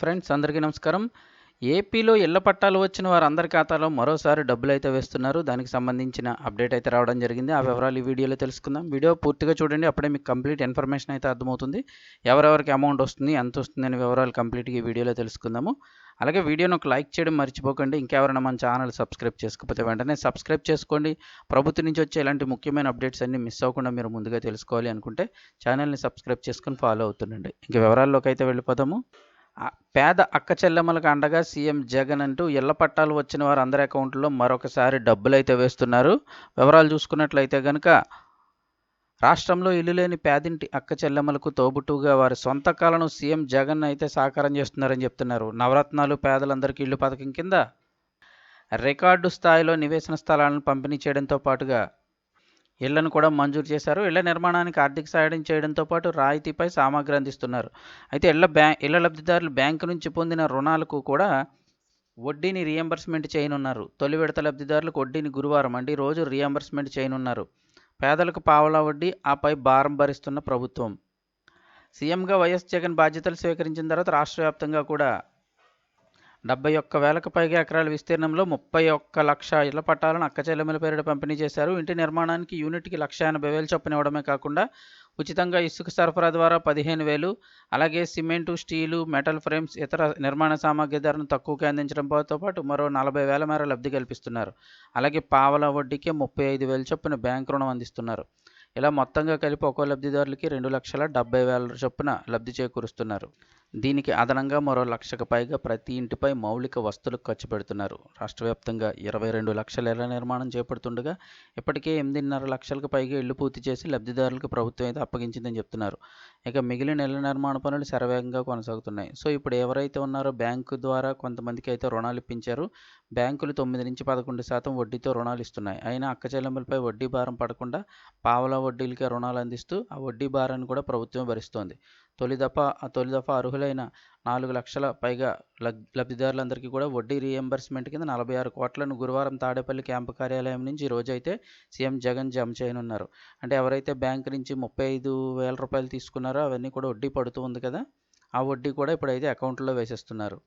Friends అందరికీ నమస్కారం. ఏపీలో ఇళ్ళ పట్టాలు వచ్చిన వారందరి ఖాతాలో మరోసారి డబ్బులు అయితే వేస్తున్నారు. దానికి సంబంధించిన అప్డేట్ అయితే రావడం జరిగింది. ఆ వివరాలు ఈ వీడియోలో తెలుసుకుందాం. వీడియో పూర్తిగా చూడండి. అప్పుడే మీకు కంప్లీట్ ఇన్ఫర్మేషన్ అయితే అర్థమవుతుంది. ఎవరెవరికి అమౌంట్ వస్తుంది ఎంత వస్తుంది అనే వివరాలు కంప్లీట్గా ఈ వీడియోలో తెలుసుకుందాము. అలాగే వీడియోను ఒక లైక్ చేయడం మర్చిపోకండి. ఇంకెవరైనా మన ఛానల్ సబ్స్క్రైబ్ చేసుకోకపోతే వెంటనే సబ్స్క్రైబ్ చేసుకోండి. ప్రభుత్వం నుంచి వచ్చే ఇలాంటి ముఖ్యమైన అప్డేట్స్ అన్ని మిస్ అవ్వకుండా మీరు ముందుగా తెలుసుకోవాలి అనుకుంటే ఛానల్ని సబ్స్క్రైబ్ చేసుకొని ఫాలో అవుతుండండి. ఇంక వివరాల్లోకి అయితే వెళ్ళిపోదాము. పేద అక్క చెల్లెమ్మలకు అండగా సీఎం జగన్ అంటూ ఇళ్ళ పట్టాలు వచ్చిన వారు అందరి అకౌంట్లో మరొకసారి డబ్బులైతే వేస్తున్నారు. వివరాలు చూసుకున్నట్లయితే కనుక రాష్ట్రంలో ఇల్లు లేని పేదింటి అక్క చెల్లెమ్మలకు తోబుట్టుగా వారి సొంత కాలను సీఎం జగన్ అయితే సాకారం చేస్తున్నారని చెప్తున్నారు. నవరత్నాలు పేదలందరికీ ఇల్లు పథకం కింద రికార్డు స్థాయిలో నివేశన స్థలాలను పంపిణీ చేయడంతో పాటుగా ఇళ్ళను కూడా మంజూరు చేశారు. ఇళ్ళ నిర్మాణానికి ఆర్థిక సాయం చేయడంతో పాటు రాయితీపై సామాగ్రి అందిస్తున్నారు. అయితే ఇళ్ళ బ్యా ఇళ్ళ లబ్ధిదారులు బ్యాంకు నుంచి పొందిన రుణాలకు కూడా వడ్డీని రియంబర్స్మెంట్ చేయనున్నారు. తొలి విడత లబ్ధిదారులకు వడ్డీని గురువారం అంటే రోజు రియంబర్స్మెంట్ చేయనున్నారు. పేదలకు పావలా వడ్డీ ఆపై భారం భరిస్తున్న ప్రభుత్వం. సీఎంగా వైఎస్ జగన్ బాధ్యతలు స్వీకరించిన తర్వాత రాష్ట్ర వ్యాప్తంగా కూడా డెబ్బై ఒక్క వేలకు పైగా ఎకరాల విస్తీర్ణంలో ముప్పై ఒక్క లక్ష ఇళ్ళ పట్టాలను అక్కచెల్లెమ్మల పేరిట పంపిణీ చేశారు. ఇంటి నిర్మాణానికి యూనిట్కి లక్ష ఎనభై వేలు చొప్పున ఇవ్వడమే కాకుండా ఉచితంగా ఇసుక సరఫరా ద్వారా పదిహేను వేలు అలాగే సిమెంటు స్టీలు మెటల్ ఫ్రేమ్స్ ఇతర నిర్మాణ సామాగ్రి ధరను తక్కువగా అందించడంతో పాటు మరో నలభై వేల మేర లబ్ధి కల్పిస్తున్నారు. అలాగే పావల వడ్డీకే ముప్పై ఐదు వేలు చొప్పున బ్యాంక్ రుణం అందిస్తున్నారు. ఇలా మొత్తంగా కలిపి ఒక్కో లబ్ధిదారులకి రెండు లక్షల డెబ్బై వేల చొప్పున లబ్ధి చేకూరుస్తున్నారు. దీనికి అదనంగా మరో లక్షకు పైగా ప్రతి ఇంటిపై మౌలిక వస్తువులు ఖర్చు పెడుతున్నారు. రాష్ట్ర వ్యాప్తంగా ఇరవై రెండు లక్షల ఇళ్ళ నిర్మాణం చేపడుతుండగా ఇప్పటికే ఎనిమిదిన్నర లక్షలకు పైగా ఇళ్ళు పూర్తి చేసి లబ్ధిదారులకు ప్రభుత్వం అయితే అప్పగించిందని చెప్తున్నారు. ఇక మిగిలిన ఇళ్ళ నిర్మాణ పనులు శరవేగంగా కొనసాగుతున్నాయి. సో ఇప్పుడు ఎవరైతే ఉన్నారో బ్యాంకు ద్వారా కొంతమందికి అయితే రుణాలు ఇప్పించారు. బ్యాంకులు తొమ్మిది నుంచి పదకొండు శాతం వడ్డీతో రుణాలు ఇస్తున్నాయి. అయినా అక్క చెల్లెంపులపై వడ్డీ భారం పడకుండా పావలా వడ్డీలకే రుణాలు అందిస్తూ ఆ వడ్డీ భారాన్ని కూడా ప్రభుత్వం భరిస్తోంది. తొలి దఫా తొలి దఫా అర్హులైన నాలుగు లక్షల పైగా లబ్ధిదారులందరికీ కూడా వడ్డీ రీఎంబర్స్మెంట్ కింద నలభై ఆరు కోట్లను గురువారం తాడేపల్లి క్యాంపు కార్యాలయం నుంచి రోజైతే సీఎం జగన్ జమ చేయనున్నారు. అంటే ఎవరైతే బ్యాంక్ నుంచి ముప్పై ఐదు వేల రూపాయలు తీసుకున్నారో అవన్నీ కూడా వడ్డీ పడుతూ ఉంది కదా ఆ వడ్డీ కూడా ఇప్పుడైతే అకౌంట్లో వేసేస్తున్నారు.